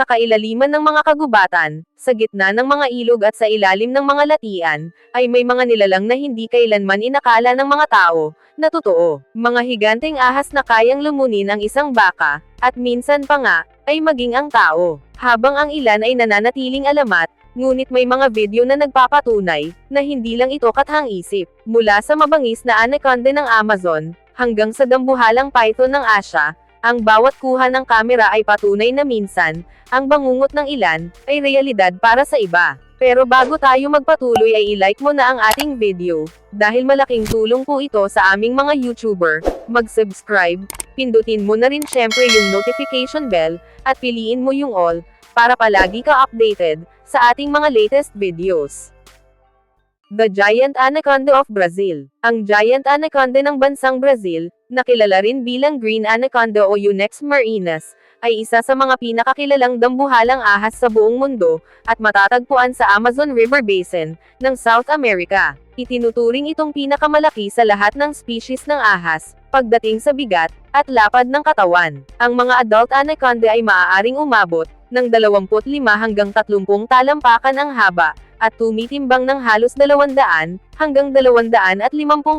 Sa kailaliman ng mga kagubatan, sa gitna ng mga ilog at sa ilalim ng mga latian, ay may mga nilalang na hindi kailanman inakala ng mga tao, na totoo. Mga higanteng ahas na kayang lumunin ang isang baka, at minsan pa nga, ay maging ang tao. Habang ang ilan ay nananatiling alamat, ngunit may mga video na nagpapatunay, na hindi lang ito kathang isip. Mula sa mabangis na anaconda ng Amazon, hanggang sa dambuhalang python ng Asia, ang bawat kuha ng kamera ay patunay na minsan, ang bangungot ng ilan, ay realidad para sa iba. Pero bago tayo magpatuloy ay i-like mo na ang ating video, dahil malaking tulong po ito sa aming mga YouTuber, mag-subscribe, pindutin mo na rin syempre yung notification bell, at piliin mo yung all, para palagi ka updated, sa ating mga latest videos. The Giant Anaconda of Brazil. Ang giant anaconda ng bansang Brazil, na kilala rin bilang Green Anaconda o Unex marinus, ay isa sa mga pinakakilalang dambuhalang ahas sa buong mundo, at matatagpuan sa Amazon River Basin, ng South America. Itinuturing itong pinakamalaki sa lahat ng species ng ahas, pagdating sa bigat, at lapad ng katawan. Ang mga adult anaconda ay maaaring umabot, ng 25 hanggang 30 talampakan ang haba, at tumitimbang ng halos 200 hanggang 250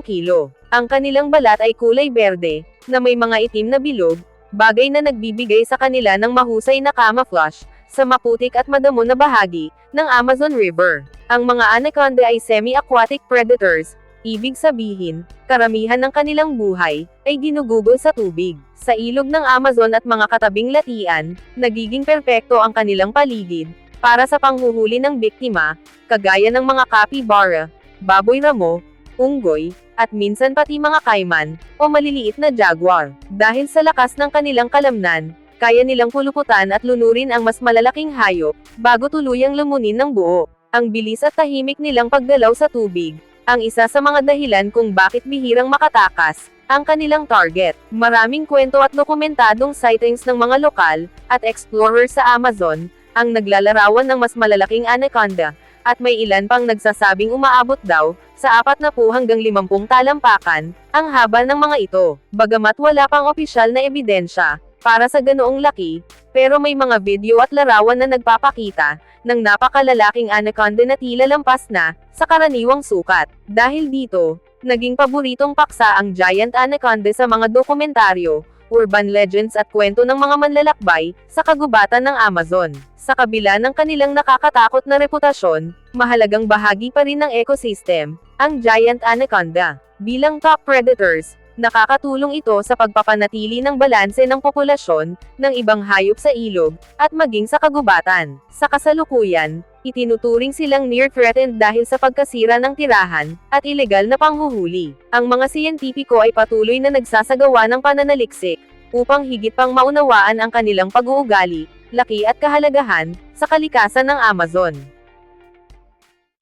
kilo. Ang kanilang balat ay kulay berde, na may mga itim na bilog, bagay na nagbibigay sa kanila ng mahusay na camouflage, sa maputik at madamo na bahagi, ng Amazon River. Ang mga anaconda ay semi-aquatic predators, ibig sabihin, karamihan ng kanilang buhay, ay ginugugol sa tubig. Sa ilog ng Amazon at mga katabing latian, nagiging perpekto ang kanilang paligid, para sa panghuhuli ng biktima, kagaya ng mga capybara, baboy ramo, unggoy, at minsan pati mga kaiman, o maliliit na jaguar. Dahil sa lakas ng kanilang kalamnan, kaya nilang puluputan at lunurin ang mas malalaking hayop, bago tuluyang lumunin ng buo. Ang bilis at tahimik nilang paggalaw sa tubig, ang isa sa mga dahilan kung bakit bihirang makatakas, ang kanilang target. Maraming kwento at dokumentadong sightings ng mga lokal, at explorers sa Amazon, ang naglalarawan ng mas malalaking anaconda, at may ilan pang nagsasabing umaabot daw, sa 40 hanggang 50 talampakan, ang haba ng mga ito. Bagamat wala pang opisyal na ebidensya, para sa ganoong laki, pero may mga video at larawan na nagpapakita, ng napakalalaking anaconda na tila lampas na, sa karaniwang sukat. Dahil dito, naging paboritong paksa ang giant anaconda sa mga dokumentaryo, urban legends at kwento ng mga manlalakbay, sa kagubatan ng Amazon. Sa kabila ng kanilang nakakatakot na reputasyon, mahalagang bahagi pa rin ng ecosystem, ang giant anaconda. Bilang top predators, nakakatulong ito sa pagpapanatili ng balanse ng populasyon, ng ibang hayop sa ilog, at maging sa kagubatan. Sa kasalukuyan, itinuturing silang near-threatened dahil sa pagkasira ng tirahan, at ilegal na panghuhuli. Ang mga siyentipiko ay patuloy na nagsasagawa ng pananaliksik, upang higit pang maunawaan ang kanilang pag-uugali, laki at kahalagahan, sa kalikasan ng Amazon.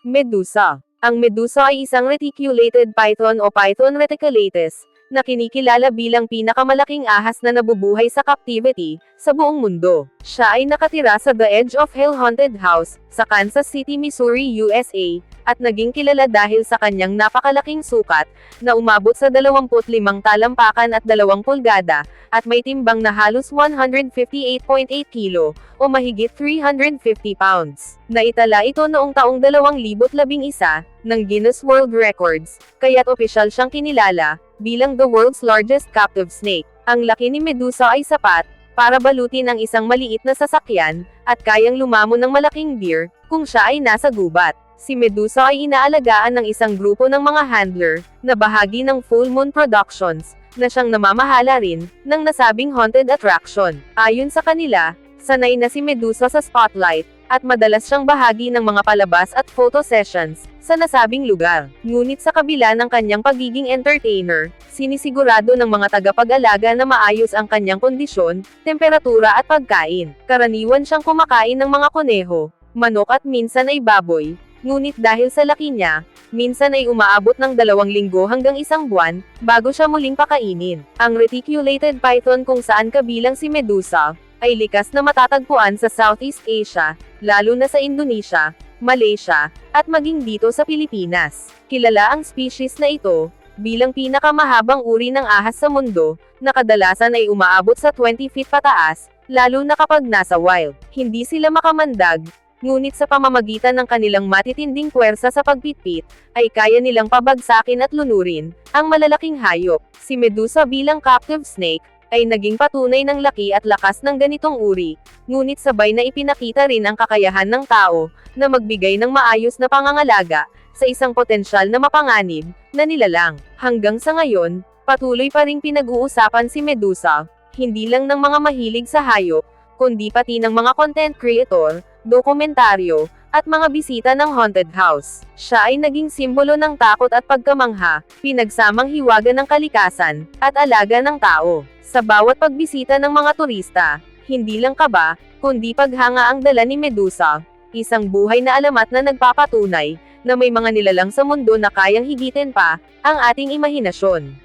Medusa Ang medusa ay isang reticulated python o Python reticulatus, na kinikilala bilang pinakamalaking ahas na nabubuhay sa captivity, sa buong mundo. Siya ay nakatira sa The Edge of Hell Haunted House, sa Kansas City, Missouri, USA, at naging kilala dahil sa kanyang napakalaking sukat, na umabot sa 25 talampakan at 2 pulgada, at may timbang na halos 158.8 kilo, o mahigit 350 pounds. Naitala ito noong taong 2011, ng Guinness World Records, kaya't opisyal siyang kinilala, bilang the world's largest captive snake. Ang laki ni Medusa ay sapat, para balutin ang isang maliit na sasakyan, at kayang lumamon ng malaking deer, kung siya ay nasa gubat. Si Medusa ay inaalagaan ng isang grupo ng mga handler, na bahagi ng Full Moon Productions, na siyang namamahala rin, ng nasabing haunted attraction. Ayon sa kanila, sanay na si Medusa sa spotlight, at madalas siyang bahagi ng mga palabas at photo sessions, sa nasabing lugar. Ngunit sa kabila ng kanyang pagiging entertainer, sinisigurado ng mga tagapag-alaga na maayos ang kanyang kondisyon, temperatura at pagkain. Karaniwan siyang kumakain ng mga kuneho, manok at minsan ay baboy, ngunit dahil sa laki niya, minsan ay umaabot ng dalawang linggo hanggang isang buwan, bago siya muling pakainin. Ang reticulated python kung saan kabilang si Medusa, ay likas na matatagpuan sa Southeast Asia, lalo na sa Indonesia, Malaysia, at maging dito sa Pilipinas. Kilala ang species na ito, bilang pinakamahabang uri ng ahas sa mundo, na kadalasan ay umaabot sa 20 feet pataas, lalo na kapag nasa wild. Hindi sila makamandag, ngunit sa pamamagitan ng kanilang matitinding puwersa sa pagpitpit, ay kaya nilang pabagsakin at lunurin ang malalaking hayop. Si Medusa bilang captive snake, ay naging patunay ng laki at lakas ng ganitong uri, ngunit sabay na ipinakita rin ang kakayahan ng tao, na magbigay ng maayos na pangangalaga, sa isang potensyal na mapanganib, na nilalang. Hanggang sa ngayon, patuloy pa ring pinag-uusapan si Medusa, hindi lang ng mga mahilig sa hayop, kundi pati ng mga content creator, dokumentaryo, at mga bisita ng haunted house. Siya ay naging simbolo ng takot at pagkamangha, pinagsamang hiwaga ng kalikasan, at alaga ng tao. Sa bawat pagbisita ng mga turista, hindi lang kaba, kundi paghanga ang dala ni Medusa, isang buhay na alamat na nagpapatunay, na may mga nilalang sa mundo na kayang higitin pa, ang ating imahinasyon.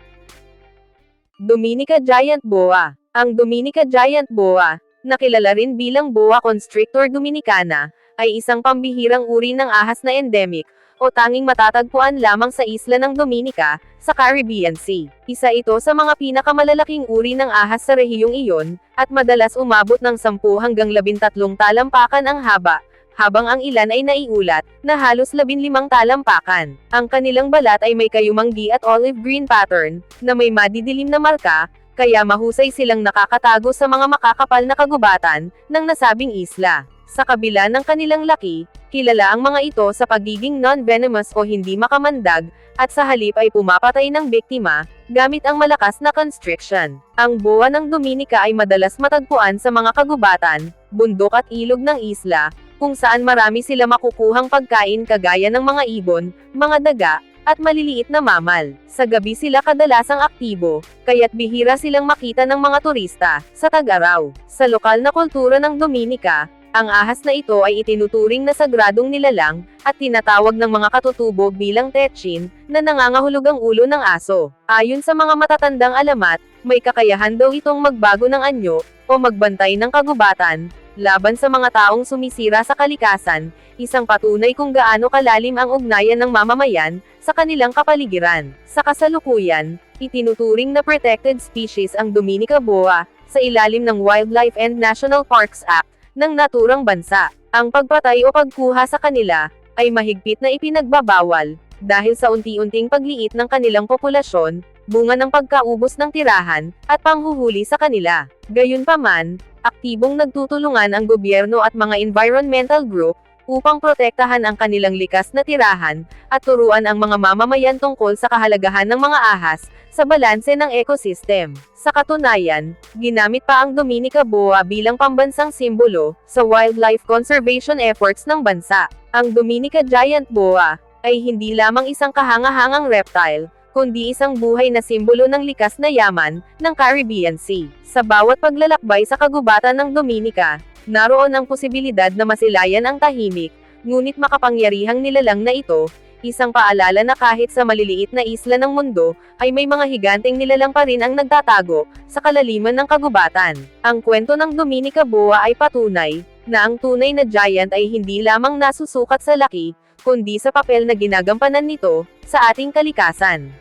Dominica Giant Boa Ang Dominica Giant Boa, nakilala rin bilang Boa Constrictor Dominicana, ay isang pambihirang uri ng ahas na endemic, o tanging matatagpuan lamang sa isla ng Dominica, sa Caribbean Sea. Isa ito sa mga pinakamalalaking uri ng ahas sa rehiyong iyon, at madalas umabot ng 10 hanggang 13 talampakan ang haba, habang ang ilan ay naiulat, na halos 15 talampakan. Ang kanilang balat ay may kayumanggi at olive green pattern, na may madidilim na marka, kaya mahusay silang nakakatago sa mga makakapal na kagubatan, ng nasabing isla. Sa kabila ng kanilang laki, kilala ang mga ito sa pagiging non-venomous o hindi makamandag, at sa halip ay pumapatay ng biktima, gamit ang malakas na constriction. Ang boa ng Dominica ay madalas matagpuan sa mga kagubatan, bundok at ilog ng isla, kung saan marami sila makukuhang pagkain kagaya ng mga ibon, mga daga, at maliliit na mamal. Sa gabi sila kadalasang aktibo, kaya't bihira silang makita ng mga turista, sa tag-araw. Sa lokal na kultura ng Dominica, ang ahas na ito ay itinuturing na sagradong nilalang, at tinatawag ng mga katutubo bilang tetchin, na nangangahulog ang ulo ng aso. Ayon sa mga matatandang alamat, may kakayahan daw itong magbago ng anyo, o magbantay ng kagubatan, laban sa mga taong sumisira sa kalikasan, isang patunay kung gaano kalalim ang ugnayan ng mamamayan, sa kanilang kapaligiran. Sa kasalukuyan, itinuturing na protected species ang Dominica boa, sa ilalim ng Wildlife and National Parks Act, ng naturang bansa. Ang pagpatay o pagkuha sa kanila, ay mahigpit na ipinagbabawal, dahil sa unti-unting pagliit ng kanilang populasyon, bunga ng pagkaubos ng tirahan, at panghuhuli sa kanila. Gayunpaman, aktibong nagtutulungan ang gobyerno at mga environmental group, upang protektahan ang kanilang likas na tirahan, at turuan ang mga mamamayan tungkol sa kahalagahan ng mga ahas, sa balanse ng ecosystem. Sa katunayan, ginamit pa ang Dominica boa bilang pambansang simbolo, sa wildlife conservation efforts ng bansa. Ang Dominica giant boa, ay hindi lamang isang kahangahangang reptile, kundi isang buhay na simbolo ng likas na yaman, ng Caribbean Sea. Sa bawat paglalakbay sa kagubatan ng Dominica, naroon ang posibilidad na masilayan ang tahimik, ngunit makapangyarihang nilalang na ito, isang paalala na kahit sa maliliit na isla ng mundo, ay may mga higanteng nilalang pa rin ang nagtatago, sa kalaliman ng kagubatan. Ang kwento ng Dominica Boa ay patunay, na ang tunay na giant ay hindi lamang nasusukat sa laki, kundi sa papel na ginagampanan nito, sa ating kalikasan.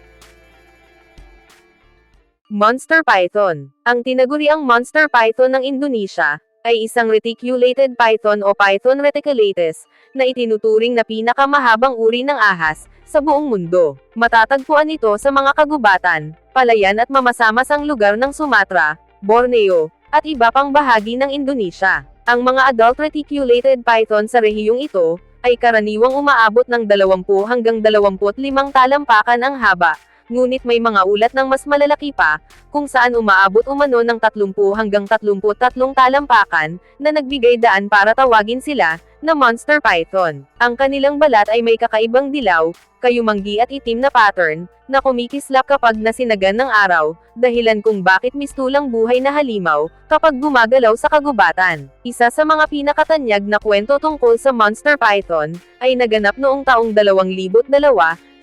Monster Python. Ang tinaguriang Monster Python ng Indonesia, ay isang reticulated python o Python reticulatus, na itinuturing na pinakamahabang uri ng ahas, sa buong mundo. Matatagpuan ito sa mga kagubatan, palayan at mamasamasang lugar ng Sumatra, Borneo, at iba pang bahagi ng Indonesia. Ang mga adult reticulated python sa rehiyong ito, ay karaniwang umaabot ng 20 hanggang 25 talampakan ang haba, ngunit may mga ulat ng mas malalaki pa, kung saan umaabot umano ng 30 hanggang 33 talampakan, na nagbigay daan para tawagin sila, na monster python. Ang kanilang balat ay may kakaibang dilaw, kayumanggi at itim na pattern, na kumikislap kapag nasinagan ng araw, dahilan kung bakit mistulang buhay na halimaw, kapag gumagalaw sa kagubatan. Isa sa mga pinakatanyag na kwento tungkol sa monster python, ay naganap noong taong 2002,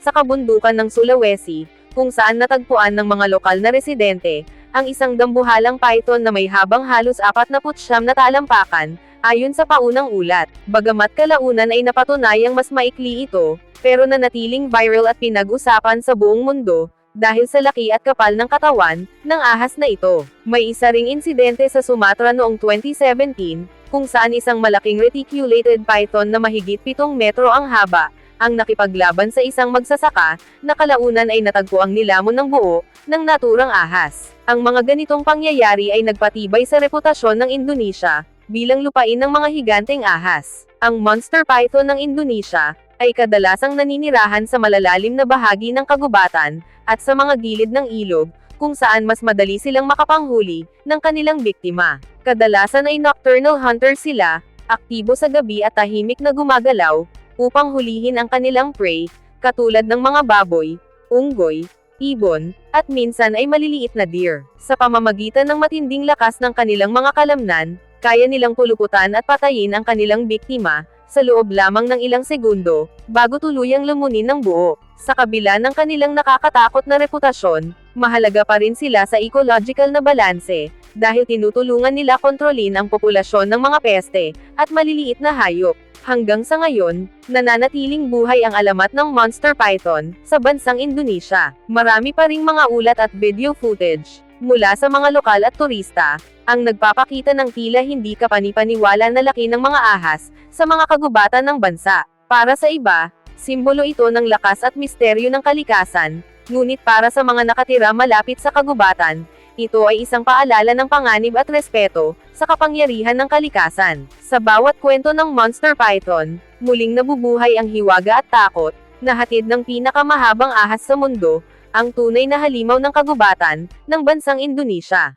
sa kabundukan ng Sulawesi, kung saan natagpuan ng mga lokal na residente, ang isang dambuhalang python na may habang halos 49 na talampakan, ayon sa paunang ulat. Bagamat kalaunan ay napatunayang mas maikli ito, pero nanatiling viral at pinag-usapan sa buong mundo, dahil sa laki at kapal ng katawan ng ahas na ito. May isa ring insidente sa Sumatra noong 2017, kung saan isang malaking reticulated python na mahigit 7 metro ang haba, ang nakipaglaban sa isang magsasaka, na kalaunan ay natagpo ang nilamon ng buo, ng naturang ahas. Ang mga ganitong pangyayari ay nagpatibay sa reputasyon ng Indonesia, bilang lupain ng mga higanteng ahas. Ang monster python ng Indonesia, ay kadalasang naninirahan sa malalalim na bahagi ng kagubatan, at sa mga gilid ng ilog, kung saan mas madali silang makapanghuli, ng kanilang biktima. Kadalasan ay nocturnal hunter sila, aktibo sa gabi at tahimik na gumagalaw, upang hulihin ang kanilang prey, katulad ng mga baboy, unggoy, ibon, at minsan ay maliliit na deer. Sa pamamagitan ng matinding lakas ng kanilang mga kalamnan, kaya nilang puluputan at patayin ang kanilang biktima, sa loob lamang ng ilang segundo, bago tuluyang lumunin ng buo. Sa kabila ng kanilang nakakatakot na reputasyon, mahalaga pa rin sila sa ecological na balanse, dahil tinutulungan nila kontrolin ang populasyon ng mga peste, at maliliit na hayop. Hanggang sa ngayon, nananatiling buhay ang alamat ng monster python, sa bansang Indonesia. Marami pa ring mga ulat at video footage, mula sa mga lokal at turista, ang nagpapakita ng tila hindi kapanipaniwala na laki ng mga ahas, sa mga kagubatan ng bansa. Para sa iba, simbolo ito ng lakas at misteryo ng kalikasan, ngunit para sa mga nakatira malapit sa kagubatan, ito ay isang paalala ng panganib at respeto, sa kapangyarihan ng kalikasan. Sa bawat kwento ng Monster Python, muling nabubuhay ang hiwaga at takot, na hatid ng pinakamahabang ahas sa mundo, ang tunay na halimaw ng kagubatan, ng bansang Indonesia.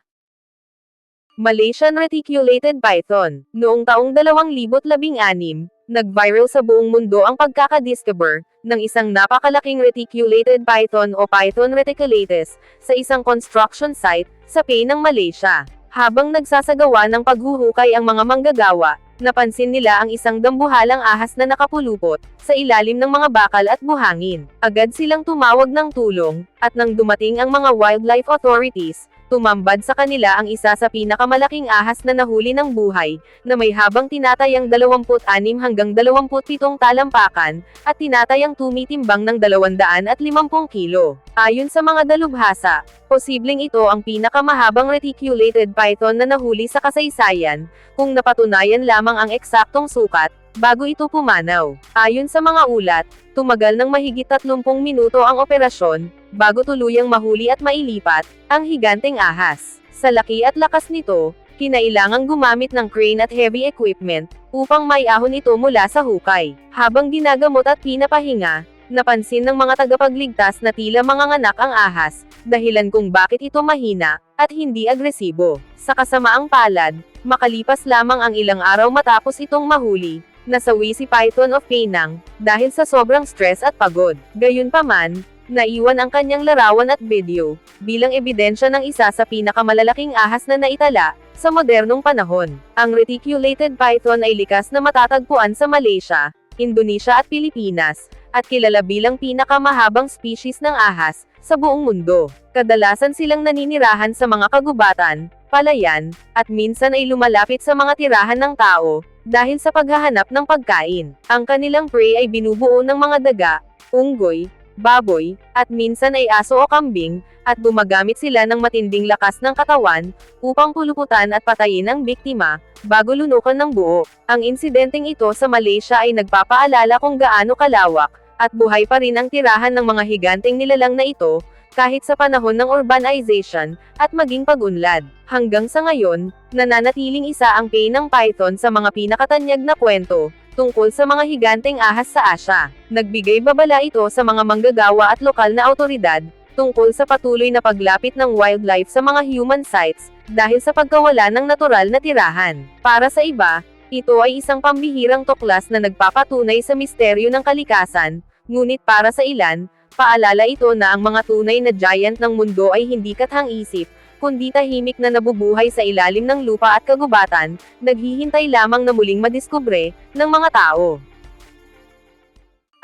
Malaysian Reticulated Python. Noong taong 2016, nag-viral sa buong mundo ang pagkakadiscover ng isang napakalaking reticulated python o Python reticulatus sa isang construction site sa Penang, Malaysia. Habang nagsasagawa ng paghuhukay ang mga manggagawa, napansin nila ang isang dambuhalang ahas na nakapulupot sa ilalim ng mga bakal at buhangin. Agad silang tumawag ng tulong, at nang dumating ang mga wildlife authorities, tumambad sa kanila ang isa sa pinakamalaking ahas na nahuli ng buhay, na may habang tinatayang 26 hanggang 27 talampakan, at tinatayang tumitimbang ng 250 kilo. Ayon sa mga dalubhasa, posibleng ito ang pinakamahabang reticulated python na nahuli sa kasaysayan, kung napatunayan lamang ang eksaktong sukat, bago ito pumanaw. Ayon sa mga ulat, tumagal ng mahigit 30 minuto ang operasyon, bago tuluyang mahuli at mailipat, ang higanteng ahas. Sa laki at lakas nito, kinailangang gumamit ng crane at heavy equipment, upang maiahon ito mula sa hukay. Habang ginagamot at pinapahinga, napansin ng mga tagapagligtas na tila manganganak ang ahas, dahilan kung bakit ito mahina, at hindi agresibo. Sa kasamaang palad, makalipas lamang ang ilang araw matapos itong mahuli, nasawi si Python of Penang, dahil sa sobrang stress at pagod. Gayunpaman, naiwan ang kanyang larawan at video, bilang ebidensya ng isa sa pinakamalalaking ahas na naitala, sa modernong panahon. Ang reticulated python ay likas na matatagpuan sa Malaysia, Indonesia at Pilipinas, at kilala bilang pinakamahabang species ng ahas, sa buong mundo. Kadalasan silang naninirahan sa mga kagubatan, palayan, at minsan ay lumalapit sa mga tirahan ng tao, dahil sa paghahanap ng pagkain. Ang kanilang prey ay binubuo ng mga daga, unggoy, baboy, at minsan ay aso o kambing, at gumagamit sila ng matinding lakas ng katawan, upang puluputan at patayin ang biktima, bago lunukan ng buo. Ang insidenteng ito sa Malaysia ay nagpapaalala kung gaano kalawak, at buhay pa rin ang tirahan ng mga higanteng nilalang na ito, kahit sa panahon ng urbanization, at maging pag-unlad. Hanggang sa ngayon, nananatiling isa ang ng python sa mga pinakatanyag na kwento, tungkol sa mga higanteng ahas sa Asia. Nagbigay babala ito sa mga manggagawa at lokal na autoridad, tungkol sa patuloy na paglapit ng wildlife sa mga human sites, dahil sa pagkawala ng natural na tirahan. Para sa iba, ito ay isang pambihirang tuklas na nagpapatunay sa misteryo ng kalikasan, ngunit para sa ilan, paalala ito na ang mga tunay na giant ng mundo ay hindi kathang-isip, kundi tahimik na nabubuhay sa ilalim ng lupa at kagubatan, naghihintay lamang na muling madiskubre, ng mga tao.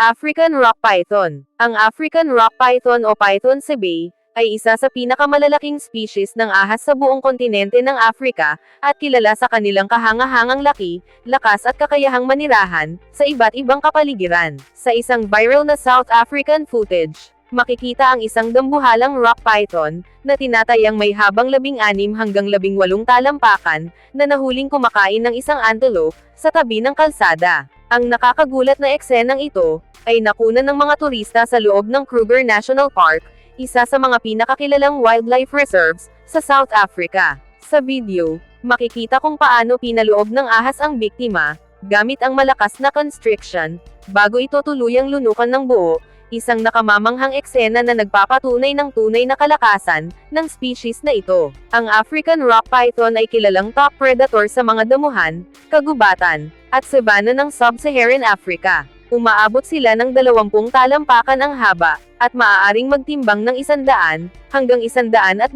African Rock Python Ang African Rock Python o Python cebae, ay isa sa pinakamalalaking species ng ahas sa buong kontinente ng Africa, at kilala sa kanilang kahangahangang laki, lakas at kakayahang manirahan, sa iba't ibang kapaligiran. Sa isang viral na South African footage, makikita ang isang dambuhalang rock python, na tinatayang may habang 16 hanggang 18 talampakan, na nahuling kumakain ng isang antelope, sa tabi ng kalsada. Ang nakakagulat na eksenang ito, ay nakunan ng mga turista sa loob ng Kruger National Park, isa sa mga pinakakilalang wildlife reserves, sa South Africa. Sa video, makikita kung paano pinaloob ng ahas ang biktima, gamit ang malakas na constriction, bago ito tuluyang lunukan ng buo, isang nakamamanghang eksena na nagpapatunay ng tunay na kalakasan ng species na ito. Ang African rock python ay kilalang top predator sa mga damuhan, kagubatan, at savanna ng sub-Saharan Africa. Umaabot sila ng 20 talampakan ang haba, at maaaring magtimbang ng 100 hanggang 120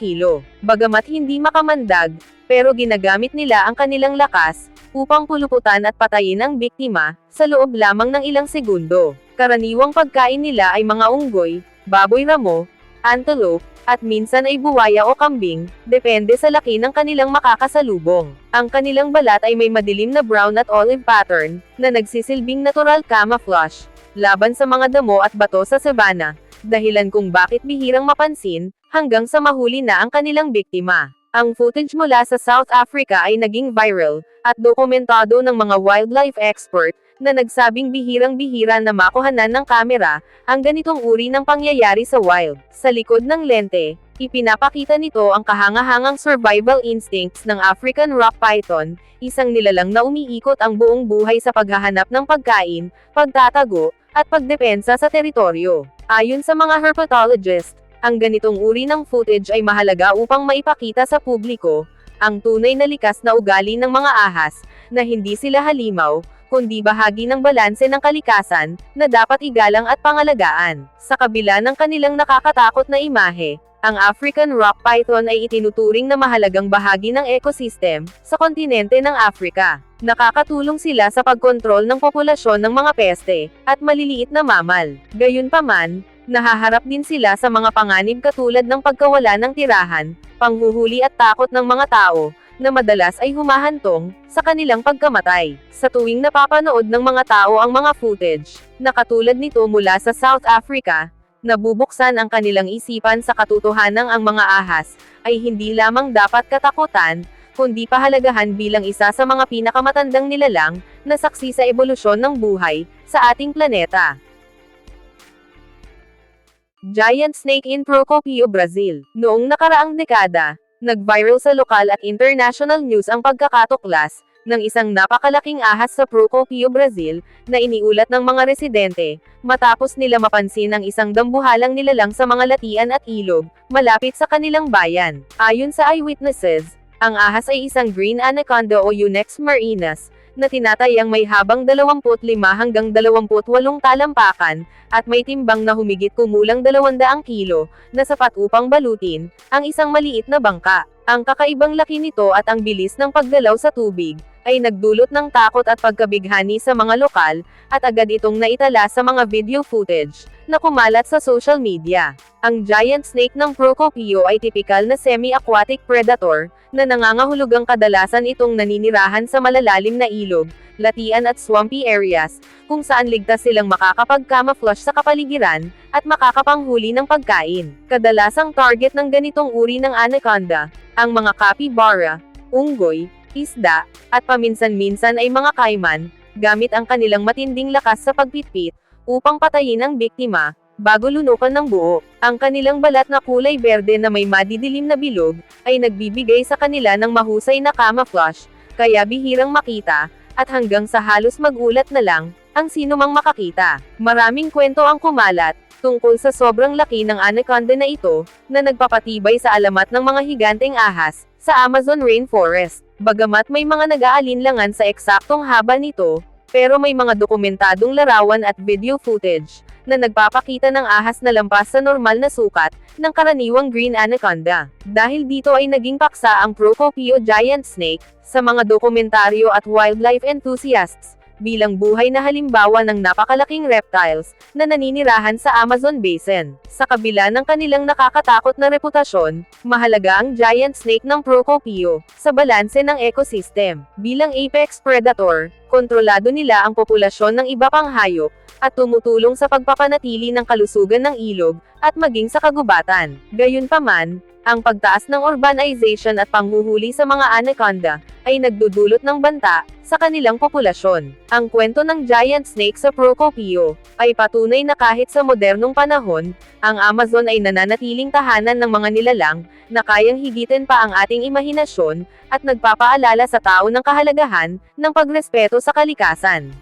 kilo. Bagamat hindi makamandag, pero ginagamit nila ang kanilang lakas upang puluputan at patayin ang biktima sa loob lamang ng ilang segundo. Karaniwang pagkain nila ay mga unggoy, baboy ramo, antelope, at minsan ay buwaya o kambing, depende sa laki ng kanilang makakasalubong. Ang kanilang balat ay may madilim na brown at olive pattern, na nagsisilbing natural camouflage, laban sa mga damo at bato sa savanna, dahilan kung bakit bihirang mapansin, hanggang sa mahuli na ang kanilang biktima. Ang footage mula sa South Africa ay naging viral, at dokumentado ng mga wildlife expert, na nagsabing bihirang-bihira na makuhanan ng kamera, ang ganitong uri ng pangyayari sa wild. Sa likod ng lente, ipinapakita nito ang kahangahangang survival instincts ng African rock python, isang nilalang na umiikot ang buong buhay sa paghahanap ng pagkain, pagtatago, at pagdepensa sa teritoryo. Ayon sa mga herpetologist, ang ganitong uri ng footage ay mahalaga upang maipakita sa publiko, ang tunay na likas na ugali ng mga ahas, na hindi sila halimaw, kundi bahagi ng balanse ng kalikasan, na dapat igalang at pangalagaan. Sa kabila ng kanilang nakakatakot na imahe, ang African rock python ay itinuturing na mahalagang bahagi ng ecosystem sa kontinente ng Africa. Nakakatulong sila sa pagkontrol ng populasyon ng mga peste at maliliit na mamal. Gayunpaman, nahaharap din sila sa mga panganib katulad ng pagkawala ng tirahan, panghuhuli at takot ng mga tao, na madalas ay humahantong sa kanilang pagkamatay. Sa tuwing napapanood ng mga tao ang mga footage, na katulad nito mula sa South Africa, nabubuksan ang kanilang isipan sa katotohanang ang mga ahas, ay hindi lamang dapat katakutan, kundi pahalagahan bilang isa sa mga pinakamatandang nilalang, na saksi sa ebolusyon ng buhay, sa ating planeta. Giant Snake in Procopio, Brazil. Noong nakaraang dekada, nag-viral sa lokal at international news ang pagkakatuklas ng isang napakalaking ahas sa Procopio, Brazil, na iniulat ng mga residente, matapos nila mapansin ang isang dambuhalang nilalang sa mga latian at ilog, malapit sa kanilang bayan. Ayon sa eyewitnesses, ang ahas ay isang green anaconda o Unex marinus, na tinatayang may habang 25 hanggang 28 talampakan, at may timbang na humigit kumulang 200 kilo, na sapat upang balutin, ang isang maliit na bangka. Ang kakaibang laki nito at ang bilis ng paggalaw sa tubig, ay nagdulot ng takot at pagkabighani sa mga lokal, at agad itong naitala sa mga video footage, na kumalat sa social media. Ang giant snake ng Procopio ay tipikal na semi-aquatic predator, na nangangahulugang kadalasan itong naninirahan sa malalalim na ilog, latian at swampy areas, kung saan ligtas silang makakapag-camouflage sa kapaligiran, at makakapanghuli ng pagkain. Kadalasang target ng ganitong uri ng anaconda, ang mga capybara, unggoy, isda, at paminsan-minsan ay mga kaiman, gamit ang kanilang matinding lakas sa pagpitpit, upang patayin ang biktima, bago lunukan ng buo. Ang kanilang balat na kulay berde na may madidilim na bilog, ay nagbibigay sa kanila ng mahusay na camouflage, kaya bihirang makita, at hanggang sa halos magulat na lang, ang sino mang makakita. Maraming kwento ang kumalat, tungkol sa sobrang laki ng anaconda na ito, na nagpapatibay sa alamat ng mga higanteng ahas, sa Amazon rainforest. Bagamat may mga nag-aalinlangan sa eksaktong haba nito, pero may mga dokumentadong larawan at video footage, na nagpapakita ng ahas na lampas sa normal na sukat, ng karaniwang green anaconda. Dahil dito ay naging paksa ang Procopio giant snake, sa mga dokumentaryo at wildlife enthusiasts, bilang buhay na halimbawa ng napakalaking reptiles na naninirahan sa Amazon Basin. Sa kabila ng kanilang nakakatakot na reputasyon, mahalaga ang giant snake ng Procopio sa balanse ng ecosystem. Bilang apex predator, kontrolado nila ang populasyon ng iba pang hayop at tumutulong sa pagpapanatili ng kalusugan ng ilog at maging sa kagubatan. Gayunpaman, ang pagtaas ng urbanization at panghuhuli sa mga anaconda ay nagdudulot ng banta sa kanilang populasyon. Ang kwento ng giant snake sa Procopio ay patunay na kahit sa modernong panahon, ang Amazon ay nananatiling tahanan ng mga nilalang na kayang higitin pa ang ating imahinasyon at nagpapaalala sa tao ng kahalagahan ng pagrespeto sa kalikasan.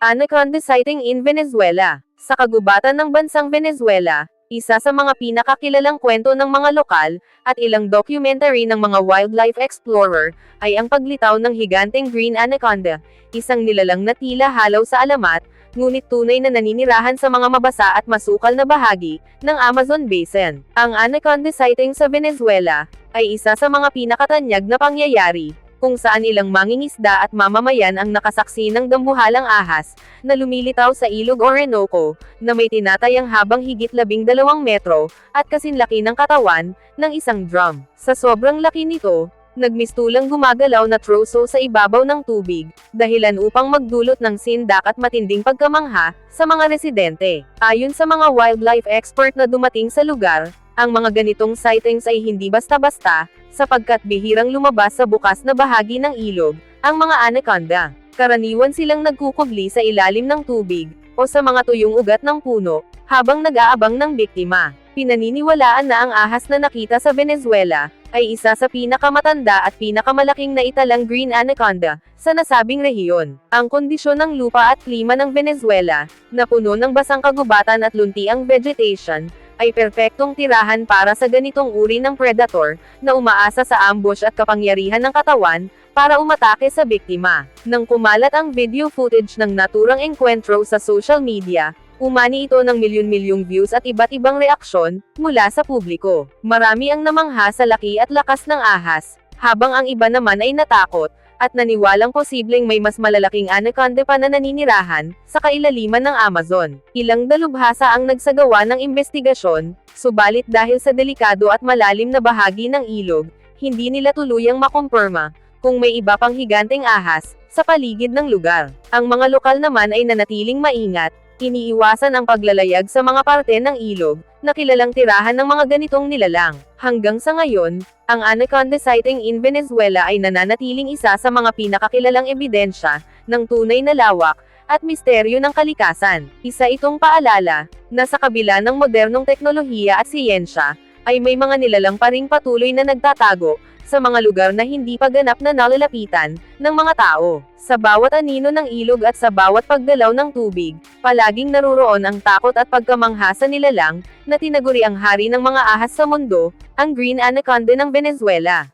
Anaconda sighting in Venezuela. Sa kagubatan ng bansang Venezuela, isa sa mga pinakakilalang kwento ng mga lokal, at ilang documentary ng mga wildlife explorer, ay ang paglitaw ng higanteng green anaconda, isang nilalang na tila halaw sa alamat, ngunit tunay na naninirahan sa mga mabasa at masukal na bahagi ng Amazon Basin. Ang anaconda sighting sa Venezuela ay isa sa mga pinakatanyag na pangyayari kung saan ilang mangingisda at mamamayan ang nakasaksi ng dambuhalang ahas, na lumilitaw sa ilog Orinoco, na may tinatayang habang higit labing dalawang metro, at kasinlaki ng katawan, ng isang drum. Sa sobrang laki nito, nagmistulang gumagalaw na troso sa ibabaw ng tubig, dahilan upang magdulot ng sindak at matinding pagkamangha, sa mga residente. Ayon sa mga wildlife expert na dumating sa lugar, ang mga ganitong sightings ay hindi basta-basta, sapagkat bihirang lumabas sa bukas na bahagi ng ilog, ang mga anaconda. Karaniwan silang nagkukubli sa ilalim ng tubig, o sa mga tuyong ugat ng puno, habang nag-aabang ng biktima. Pinaniniwalaan na ang ahas na nakita sa Venezuela, ay isa sa pinakamatanda at pinakamalaking naitalang green anaconda, sa nasabing rehiyon. Ang kondisyon ng lupa at klima ng Venezuela, na puno ng basang kagubatan at luntiang vegetation, ay perpektong tirahan para sa ganitong uri ng predator, na umaasa sa ambush at kapangyarihan ng katawan, para umatake sa biktima. Nang kumalat ang video footage ng naturang engkwentro sa social media, umani ito ng milyon-milyong views at iba't ibang reaksyon, mula sa publiko. Marami ang namangha sa laki at lakas ng ahas, habang ang iba naman ay natakot, at naniwalang posibleng may mas malalaking anaconda pa na naninirahan, sa kailaliman ng Amazon. Ilang dalubhasa ang nagsagawa ng investigasyon, subalit dahil sa delikado at malalim na bahagi ng ilog, hindi nila tuluyang makumpirma, kung may iba pang higanteng ahas, sa paligid ng lugar. Ang mga lokal naman ay nanatiling maingat, iniiwasan ang paglalayag sa mga parte ng ilog, na kilalang tirahan ng mga ganitong nilalang. Hanggang sa ngayon, ang anaconda sighting in Venezuela ay nananatiling isa sa mga pinakakilalang ebidensya, ng tunay na lawak, at misteryo ng kalikasan. Isa itong paalala, na sa kabila ng modernong teknolohiya at siyensya, ay may mga nilalang pa ring patuloy na nagtatago, sa mga lugar na hindi pa ganap na nalalapitan, ng mga tao. Sa bawat anino ng ilog at sa bawat paggalaw ng tubig, palaging naruroon ang takot at pagkamangha sa nilalang, na tinaguri ang hari ng mga ahas sa mundo, ang Green Anaconda ng Venezuela.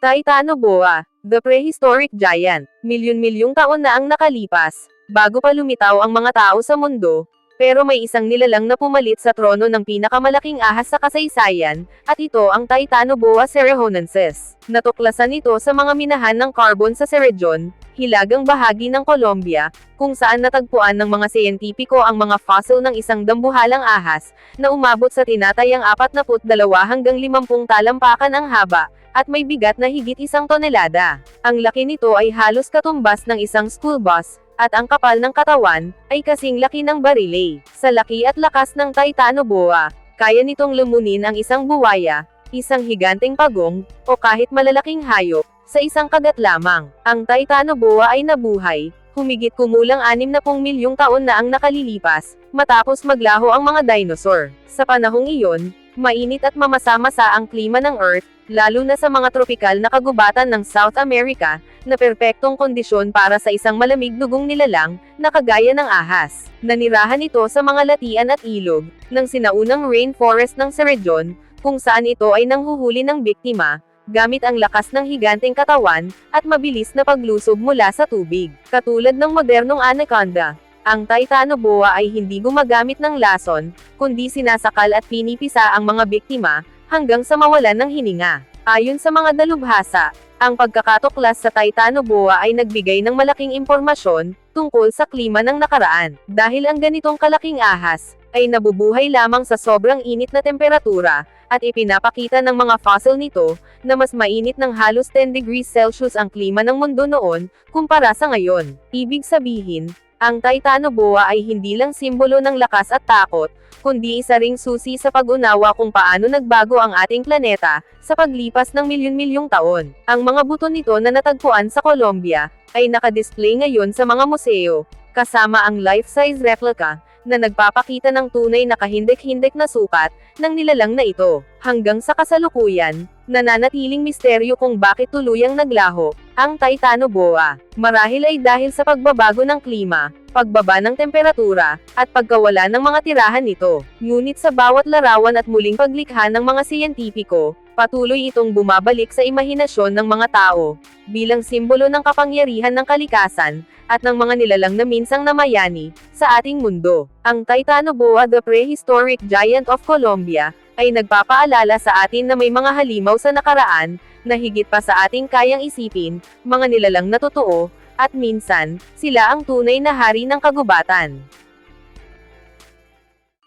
Titano Boa, the prehistoric giant, milyon-milyong taon na ang nakalipas, bago pa lumitaw ang mga tao sa mundo, pero may isang nilalang na pumalit sa trono ng pinakamalaking ahas sa kasaysayan, at ito ang Titanoboa cerehonensis. Natuklasan ito sa mga minahan ng carbon sa Cerrejon, hilagang bahagi ng Colombia, kung saan natagpuan ng mga siyentipiko ang mga fossil ng isang dambuhalang ahas, na umabot sa tinatayang 42 hanggang 50 talampakan ang haba, at may bigat na higit isang tonelada. Ang laki nito ay halos katumbas ng isang school bus, at ang kapal ng katawan, ay kasing laki ng barile. Sa laki at lakas ng Titanoboa, kaya nitong lumunin ang isang buwaya, isang higanteng pagong, o kahit malalaking hayop, sa isang kagat lamang. Ang Titanoboa ay nabuhay, humigit kumulang 60 milyong taon na ang nakalilipas, matapos maglaho ang mga dinosaur. Sa panahong iyon, mainit at mamasa-masa ang klima ng Earth, lalo na sa mga tropikal na kagubatan ng South America, na perpektong kondisyon para sa isang malamig dugong nilalang, na kagaya ng ahas. Nanirahan ito sa mga latian at ilog, ng sinaunang rainforest ng Cerrejon, kung saan ito ay nanghuhuli ng biktima, gamit ang lakas ng higanteng katawan, at mabilis na paglusob mula sa tubig. Katulad ng modernong anaconda, ang Titanoboa ay hindi gumagamit ng lason, kundi sinasakal at pinipisa ang mga biktima, hanggang sa mawalan ng hininga. Ayon sa mga dalubhasa, Ang pagkakatuklas sa Titanoboa ay nagbigay ng malaking impormasyon tungkol sa klima ng nakaraan. Dahil ang ganitong kalaking ahas ay nabubuhay lamang sa sobrang init na temperatura at ipinapakita ng mga fossil nito na mas mainit ng halos 10 degrees Celsius ang klima ng mundo noon kumpara sa ngayon. Ibig sabihin, ang Titanoboa ay hindi lang simbolo ng lakas at takot, kundi isa ring susi sa pag-unawa kung paano nagbago ang ating planeta sa paglipas ng milyon-milyong taon. Ang mga buto nito na natagpuan sa Colombia ay nakadisplay ngayon sa mga museo, kasama ang life-size replica na nagpapakita ng tunay na kahindik-hindik na sukat ng nilalang na ito. Hanggang sa kasalukuyan, nananatiling misteryo kung bakit tuluyang naglaho ang Titanoboa. Marahil ay dahil sa pagbabago ng klima, pagbaba ng temperatura, at pagkawala ng mga tirahan nito. Ngunit sa bawat larawan at muling paglikha ng mga siyentipiko, patuloy itong bumabalik sa imahinasyon ng mga tao, bilang simbolo ng kapangyarihan ng kalikasan, at ng mga nilalang na minsang namayani, sa ating mundo. Ang Titanoboa the Prehistoric Giant of Colombia, ay nagpapaalala sa atin na may mga halimaw sa nakaraan, na higit pa sa ating kayang isipin, mga nilalang na totoo, at minsan, sila ang tunay na hari ng kagubatan.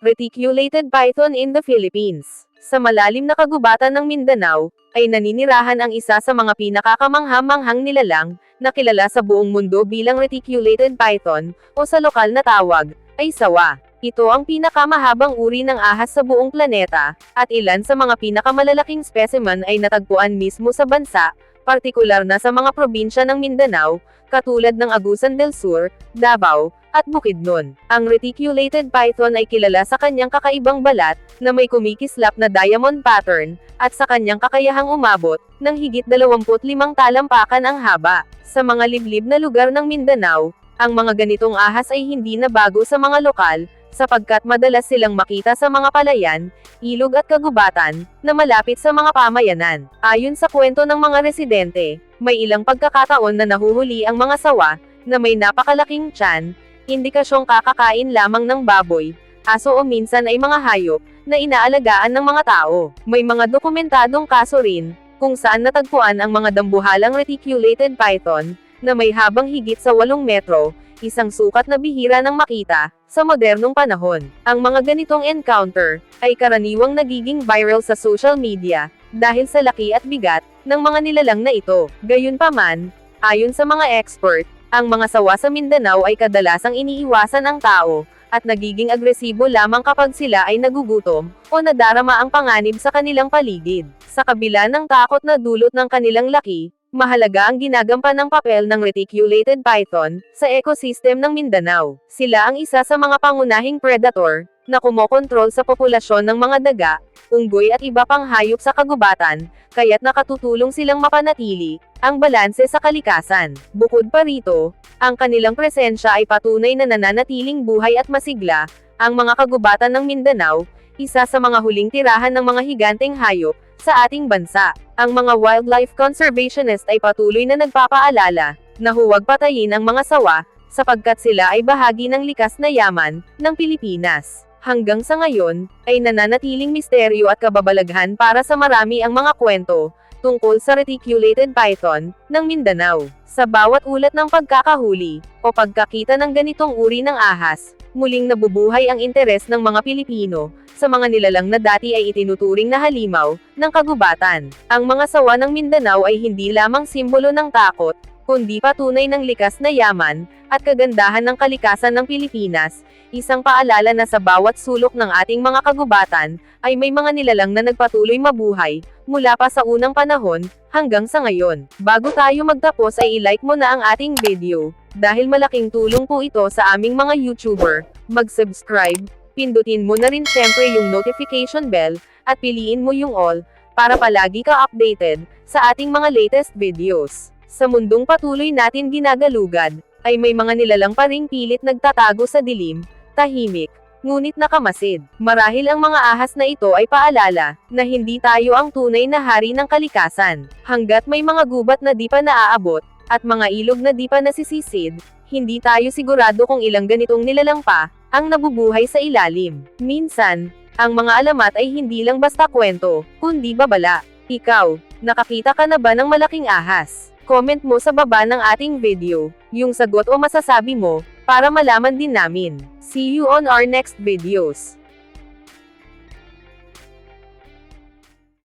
Reticulated python in the Philippines. Sa malalim na kagubatan ng Mindanao, ay naninirahan ang isa sa mga pinakakamangha-manghang nilalang, na kilala sa buong mundo bilang reticulated python, o sa lokal na tawag, ay sawa. Ito ang pinakamahabang uri ng ahas sa buong planeta, at ilan sa mga pinakamalalaking specimen ay natagpuan mismo sa bansa, partikular na sa mga probinsya ng Mindanao, katulad ng Agusan del Sur, Davao, at Bukidnon. Ang reticulated python ay kilala sa kanyang kakaibang balat, na may kumikislap na diamond pattern, at sa kanyang kakayahang umabot, ng higit 25 talampakan ang haba. Sa mga liblib na lugar ng Mindanao, ang mga ganitong ahas ay hindi na bago sa mga lokal, sapagkat madalas silang makita sa mga palayan, ilog at kagubatan, na malapit sa mga pamayanan. Ayon sa kwento ng mga residente, may ilang pagkakataon na nahuhuli ang mga sawa, na may napakalaking tiyan, indikasyong kakakain lamang ng baboy, aso o minsan ay mga hayop, na inaalagaan ng mga tao. May mga dokumentadong kaso rin, kung saan natagpuan ang mga dambuhalang reticulated python, na may habang higit sa 8 metro, isang sukat na bihira ng makita, sa modernong panahon. Ang mga ganitong encounter, ay karaniwang nagiging viral sa social media, dahil sa laki at bigat, ng mga nilalang na ito. Gayunpaman, ayon sa mga expert, ang mga sawa sa Mindanao ay kadalasang iniiwasan ang tao, at nagiging agresibo lamang kapag sila ay nagugutom, o nadarama ang panganib sa kanilang paligid. Sa kabila ng takot na dulot ng kanilang laki, Mahalaga ang ginagampan ng papel ng reticulated python sa ecosystem ng Mindanao. Sila ang isa sa mga pangunahing predator na kumokontrol sa populasyon ng mga daga, unggoy at iba pang hayop sa kagubatan, kaya't nakatutulong silang mapanatili ang balanse sa kalikasan. Bukod pa rito, ang kanilang presensya ay patunay na nananatiling buhay at masigla ang mga kagubatan ng Mindanao, isa sa mga huling tirahan ng mga higanteng hayop sa ating bansa. Ang mga wildlife conservationist ay patuloy na nagpapaalala na huwag patayin ang mga sawa, sapagkat sila ay bahagi ng likas na yaman ng Pilipinas. Hanggang sa ngayon, ay nananatiling misteryo at kababalaghan para sa marami ang mga kwento tungkol sa reticulated python ng Mindanao. Sa bawat ulat ng pagkakahuli o pagkakita ng ganitong uri ng ahas, muling nabubuhay ang interes ng mga Pilipino sa mga nilalang na dati ay itinuturing na halimaw ng kagubatan. Ang mga sawa ng Mindanao ay hindi lamang simbolo ng takot, kundi patunay ng likas na yaman at kagandahan ng kalikasan ng Pilipinas, isang paalala na sa bawat sulok ng ating mga kagubatan ay may mga nilalang na nagpatuloy mabuhay mula pa sa unang panahon hanggang sa ngayon. Bago tayo magtapos ay i-like mo na ang ating video dahil malaking tulong po ito sa aming mga YouTuber. Mag-subscribe pindutin mo na rin syempre yung notification bell, at piliin mo yung all, para palagi ka updated, sa ating mga latest videos. Sa mundong patuloy natin ginagalugad, ay may mga nilalang pa ring pilit nagtatago sa dilim, tahimik, ngunit nakamasid. Marahil ang mga ahas na ito ay paalala, na hindi tayo ang tunay na hari ng kalikasan. Hanggat may mga gubat na di pa naaabot, at mga ilog na di pa nasisisid, hindi tayo sigurado kung ilang ganitong nilalang pa, ang nabubuhay sa ilalim. Minsan, ang mga alamat ay hindi lang basta kwento, kundi babala. Ikaw, Nakakita ka na ba ng malaking ahas? Comment mo sa baba ng ating video, yung sagot o masasabi mo, para malaman din namin. See you on our next videos.